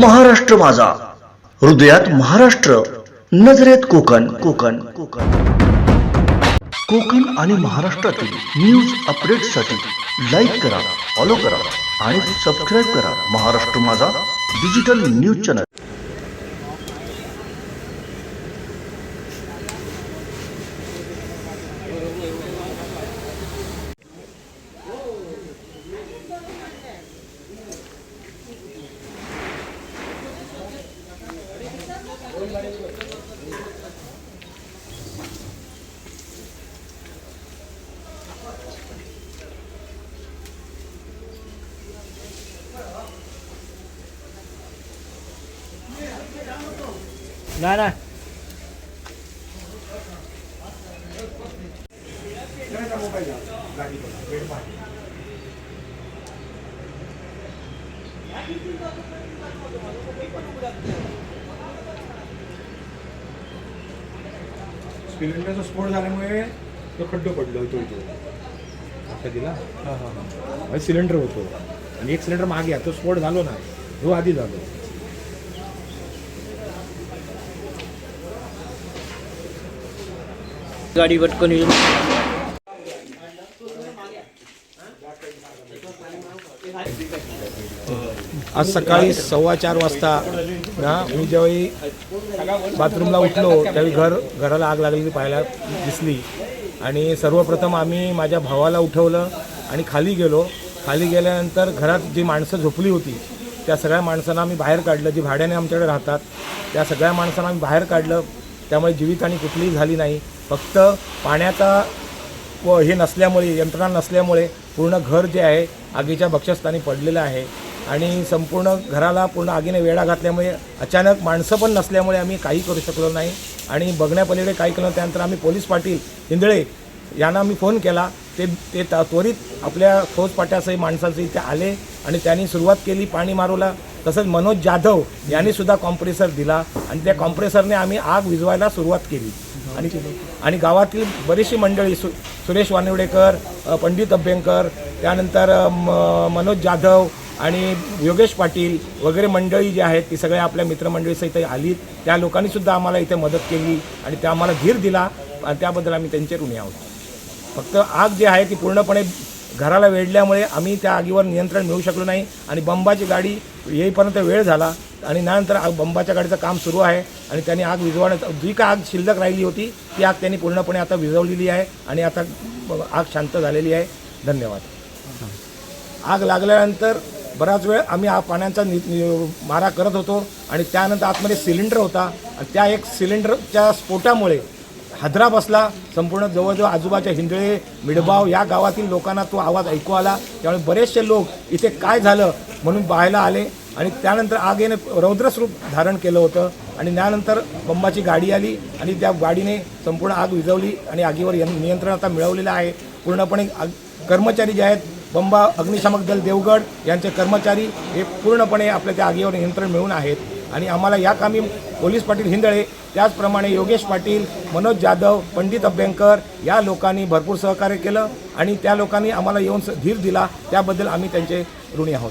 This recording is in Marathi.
महाराष्ट्र माझा. हृदयात महाराष्ट्र नजरेत कोकण. कोकण कोकण. कोकण आणि महाराष्ट्रातील न्यूज अपडेटसाठी लाईक करा फॉलो करा आणि सबस्क्राईब करा महाराष्ट्र माझा डिजिटल न्यूज चॅनल नाही नाही सिलेंडरचा स्फोट झाल्यामुळे तो खड्डो पडलो होतो इथे. आता दिला? हां हां हां. सिलेंडर होतो. आणि एक सिलेंडर मागे आहे, तो स्फोट झालो ना तो आधी झालो. गाडी पटकन येऊन. आज सकाळी सव्वा चार वाजता ना मी ज्यावेळी बाथरूमला उठलो त्यावेळी घर घराला आग लागलेली पाहायला दिसली. आणि सर्वप्रथम आम्ही माझ्या भावाला उठवलं आणि खाली गेलो. खाली गेल्यानंतर घरात जी माणसं झोपली होती त्या सगळ्या माणसांना आम्ही बाहेर काढलं. जी भाड्याने आमच्याकडे राहतात त्या सगळ्या माणसांना आम्ही बाहेर काढलं. त्यामुळे जीवितहानी कुठलीही झाली नाही. फक्त पाण्याचा व हे नसल्यामुळे यंत्रणा नसल्यामुळे पूर्ण घर जे आहे आगीच्या भक्षस्थानी पडलेलं आहे. आणि संपूर्ण घराला पूर्ण आगीने वेढा घातल्यामुळे अचानक माणसं पण नसल्यामुळे आम्ही काही करू शकलो नाही. आणि बघण्यापलीकडे काही केलं त्यानंतर आम्ही पोलीस पाटील हिंदळे यांना आम्ही फोन केला. ते ते त्वरित आपल्या फौजपाट्यासही माणसाचं इथे आले आणि त्यांनी सुरुवात केली पाणी मारूला. तसंच मनोज जाधव यांनी सुद्धा कॉम्प्रेसर दिला आणि त्या कॉम्प्रेसरने आम्ही आग विझवायला सुरुवात केली. आणि आणि गावातील बरीचशी मंडळी सु सुरेश वानवडेकर पंडित अभ्यंकर त्यानंतर म- मनोज जाधव आणि योगेश पाटील वगैरे मंडळी जी आहेत ती सगळ्या आपल्या मित्रमंडळीसह इथे आली त्या लोकांनीसुद्धा आम्हाला इथे मदत केली आणि त्या आम्हाला धीर दिला आणि त्याबद्दल आम्ही त्यांचे ऋणी आहोत. फक्त आग जी आहे ती पूर्णपणे घराला वेढल्यामुळे आम्ही त्या आगीवर नियंत्रण मिळू शकलो नाही आणि बंबाची गाडी येईपर्यंत वेळ झाला. आणि त्यानंतर आग बंबाच्या गाडीचं काम सुरू आहे आणि त्यांनी आग विझवण्याचा जी का आग शिल्लक राहिली होती ती आग त्यांनी पूर्णपणे आता विझवलेली आहे आणि आता आग शांत झालेली आहे. धन्यवाद. आग लागल्यानंतर बराच वेळ आम्ही आ पाण्याचा नि नि- मारा करत होतो आणि त्यानंतर आतमध्ये सिलेंडर होता. आणि त्या एक सिलेंडरच्या स्फोटामुळे हादरा बसला. संपूर्ण जवळजवळ आजूबाजूच्या हिंदळे मिडबाव या गावातील लोकांना तो आवाज ऐकू आला. त्यामुळे बरेचसे लोक इथे काय झालं म्हणून पाहायला आले. आणि त्यानंतर आगेने रौद्रस्वरूप धारण केलं होतं. आणि त्यानंतर बंबाची गाडी आली आणि त्या गाडीने संपूर्ण आग विझवली आणि आगीवर नियंत्रण आता मिळवलेलं आहे. पूर्णपणे आग कर्मचारी जे आहेत बंबा अग्निशामक दल देवगड यांचे कर्मचारी हे पूर्णपणे आपल्या त्या आगीवर नियंत्रण मिळून आहेत. आणि आम्हाला या कामी पोलीस पाटील हिंदळे त्याचप्रमाणे योगेश पाटील मनोज जाधव पंडित अभ्यंकर या लोकांनी भरपूर सहकार्य केलं आणि त्या लोकांनी आम्हाला येऊन स- धीर दिला. त्याबद्दल आम्ही त्यांचे ऋणी आहोत.